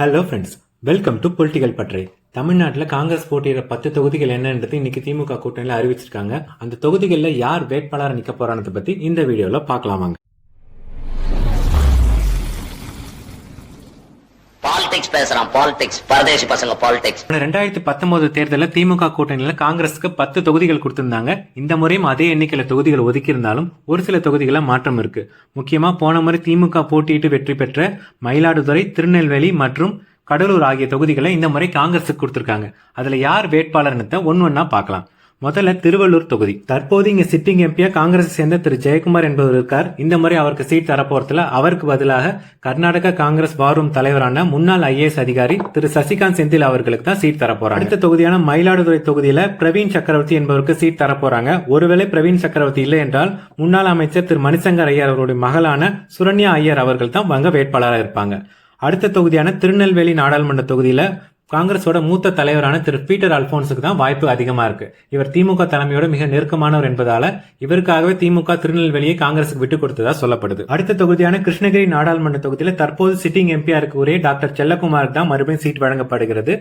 Hello friends welcome to political பற்றி தமிழ்நாட்டில் காங்கிரஸ் போட்டியிட பத்து தொகுதிகள் என்னன்றது இன்னைக்கு திமுக கூட்டணியில் அறிவிச்சிருக்காங்க. அந்த தொகுதிகளில் யார் வேட்பாளராக நிற்க போறானதை பற்றி இந்த வீடியோவில் பார்க்கலாமாங்க. பாலிடிக்ஸ் பேசுறான் பாலிடிக்ஸ் பரதேசி பசங்க பாலிடிக்ஸ் ரெண்டாயிரத்தி பத்தொன்பது தேர்தலில் திமுக கூட்டணியில் காங்கிரஸுக்கு பத்து தொகுதிகள் கொடுத்திருந்தாங்க. இந்த முறையும் அதே எண்ணிக்கையில தொகுதிகள் ஒதுக்கி இருந்தாலும் ஒரு சில தொகுதிகளில் மாற்றம் இருக்கு. முக்கியமா போன முறை திமுக போட்டியிட்டு வெற்றி பெற்ற மயிலாடுதுறை திருநெல்வேலி மற்றும் கடலூர் ஆகிய தொகுதிகளை இந்த முறை காங்கிரஸுக்கு கொடுத்திருக்காங்க. அதுல யார் வேட்பாளர்னு ஒன்னு ஒன்னா பார்க்கலாம். முதல்ல திருவள்ளூர் தொகுதி. தற்போது இங்க சிட்டிங் எம்பியா காங்கிரஸ் சேர்ந்த திரு. ஜெயக்குமார் என்பவர் இருக்கார். இந்த முறை அவருக்கு சீட் தரப்போறதுல அவருக்கு பதிலாக கர்நாடக காங்கிரஸ் வாரும் தலைவரான முன்னாள் ஐஏஎஸ் அதிகாரி திரு. சசிகாந்த் செந்தில் அவர்களுக்கு தான் சீட் தரப்போறாங்க. அடுத்த தொகுதியான மயிலாடுதுறை தொகுதியில பிரவீன் சக்கரவர்த்தி என்பவருக்கு சீட் தரப்போறாங்க. ஒருவேளை பிரவீன் சக்கரவர்த்தி இல்லை என்றால் முன்னாள் அமைச்சர் திரு. மணிசங்கர் ஐயர் அவருடைய மகளான சுரண்யா ஐயர் அவர்கள் தான் வங்க வேட்பாளராக இருப்பாங்க. அடுத்த தொகுதியான திருநெல்வேலி நாடாளுமன்ற தொகுதியில காங்கிரஸோட மூத்த தலைவரான திரு பீட்டர் அல்போன்ஸுக்கு தான் வாய்ப்பு அதிகமா இருக்கு. இவர் திமுக தலைமையோட மிக நெருக்கமானவர் என்பதால இவருக்காகவே திமுக திருநெல்வேலியை காங்கிரஸுக்கு விட்டு கொடுத்ததா சொல்லப்படுது. அடுத்த தொகுதியான கிருஷ்ணகிரி நாடாளுமன்ற தொகுதியில தற்போது சிட்டிங் எம்பியா இருக்கக்கூடிய டாக்டர் செல்லகுமாருக்கு தான் மறுபடியும் சீட் வழங்கப்படுகிறது.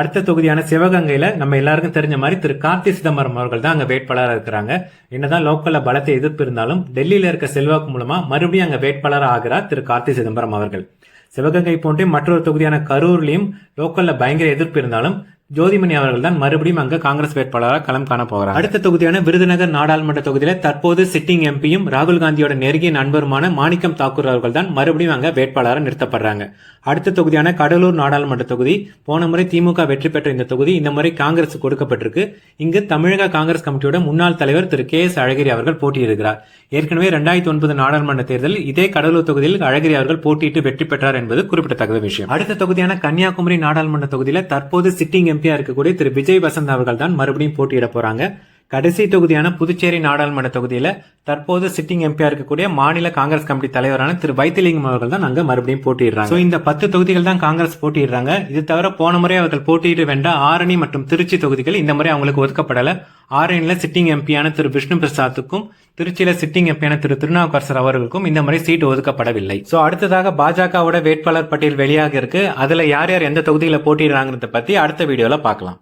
அடுத்த தொகுதியான சிவகங்கையில நம்ம எல்லாருக்கும் தெரிஞ்ச மாதிரி திரு கார்த்தி சிதம்பரம் அவர்கள் தான் அங்க வேட்பாளராக இருக்கிறாங்க. என்னதான் லோக்கல்ல பலத்தை எதிர்ப்பு இருந்தாலும் டெல்லியில இருக்க செல்வாக்கு மூலமா மறுபடியும் அங்க வேட்பாளராக ஆகிறார் திரு கார்த்தி சிதம்பரம் அவர்கள். சிவகங்கை போன்றே மற்றொரு தொகுதியான கரூர்லேயும் லோக்கல்ல பயங்கர எதிர்ப்பு இருந்தாலும் ஜோதிமணி அவர்கள் தான் மறுபடியும் அங்க காங்கிரஸ் வேட்பாளராக களம் காண போகிறார். அடுத்த தொகுதியான விருதுநகர் நாடாளுமன்ற தொகுதியில தற்போது சிட்டிங் எம்பியும் ராகுல் காந்தியோட நெருங்கிய நண்பருமான மாணிக்கம் தாக்கூர் அவர்கள் தான் மறுபடியும் அங்க வேட்பாளராக நிறுத்தப்படுறாங்க. அடுத்த தொகுதியான கடலூர் நாடாளுமன்ற தொகுதி போன முறை திமுக வெற்றி பெற்ற இந்த தொகுதி இந்த முறை காங்கிரஸ் கொடுக்கப்பட்டிருக்கு இங்கு தமிழக காங்கிரஸ் கமிட்டியோட முன்னாள் தலைவர் திரு கே எஸ் அழகிரி அவர்கள் போட்டியிடுகிறார். ஏற்கனவே ரெண்டாயிரத்தி ஒன்பது நாடாளுமன்ற தேர்தலில் இதே கடலூர் தொகுதியில் அழகிரி அவர்கள் போட்டியிட்டு வெற்றி பெற்றார் என்பது குறிப்பிடத்தக்க விஷயம். அடுத்த தொகுதியான கன்னியாகுமரி நாடாளுமன்ற தொகுதியில தற்போது சிட்டிங் எம்பியா இருக்கக்கூடிய திரு விஜய் வசந்த் அவர்கள் தான் மறுபடியும் போட்டியிட போறாங்க. கடைசி தொகுதியான புதுச்சேரி நாடாளுமன்ற தொகுதியில் தற்போது சிட்டிங் எம்பியா இருக்கக்கூடிய மாநில காங்கிரஸ் கமிட்டி தலைவரான திரு வைத்திலிங்கம் அவர்கள் தான் அங்க மறுபடியும் போட்டியிடுறாங்க. ஸோ இந்த பத்து தொகுதிகள் தான் காங்கிரஸ் போட்டியிடுறாங்க. இது தவிர போன முறை அவர்கள் போட்டியிட்டு வேண்ட ஆரணி மற்றும் திருச்சி தொகுதிகள் இந்த முறை அவங்களுக்கு ஒதுக்கப்படல. ஆரணியில சிட்டிங் எம்பியான திரு விஷ்ணு பிரசாத்துக்கும் திருச்சியில சிட்டிங் எம்பியான திரு திருநாவுக்கரசர் அவர்களுக்கும் இந்த முறை சீட்டு ஒதுக்கப்படவில்லை. ஸோ அடுத்ததாக பாஜகவோட வேட்பாளர் பட்டியல் வெளியாக இருக்கு அதுல யார் யார் எந்த தொகுதியில போட்டியிடுறாங்கிறத பத்தி அடுத்த வீடியோல பார்க்கலாம்.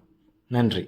நன்றி.